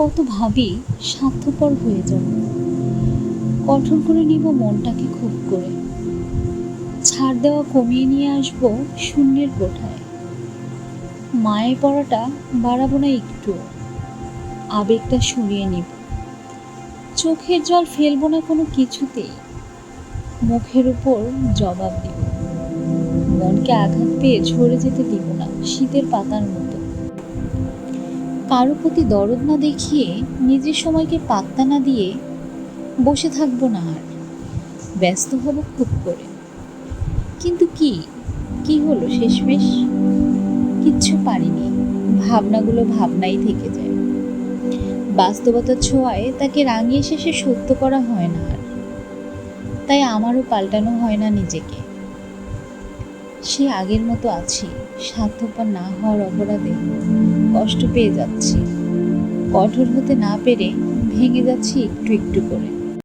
কত ভাবি স্বার্থপর হয়ে যাব কঠোর করে নিব মনটাকে খুব করে। ছাড় দেওয়া কমিয়ে নিয়ে আসব শূন্যের কোঠায়। মায়ের পড়াটা বাড়াবো না একটু আবেগটা সরিয়ে নিব। চোখের জল ফেলব না কোনো কিছুতেই মুখের উপর জবাব দিব। মনকে আঘাত পেয়ে ঝরে যেতে দিব না, শীতের পাতার মতো। কারও প্রতি দরদ না দেখিয়ে নিজের সময়কে পাত্তা না দিয়ে বসে থাকব না আর। ব্যস্ত হব খুব করে। কিন্তু কি? কি হলো শেষমেশ? কিচ্ছু পারিনি। ভাবনাগুলো ভাবনাই থেকে যায়। বাস্তবতার ছোঁয়ায় তাকে রাঙিয়ে শেষে সত্য করা হয় না আর। তাই আমারও পাল্টানো হয় না নিজেকে। সে আগের মতো আছি, স্বার্থপর না হওয়ার অপরাধে। কষ্ট পেয়ে যাচ্ছি। কঠোর হতে না পেরে ভেঙে যাচ্ছি একটু একটু করে।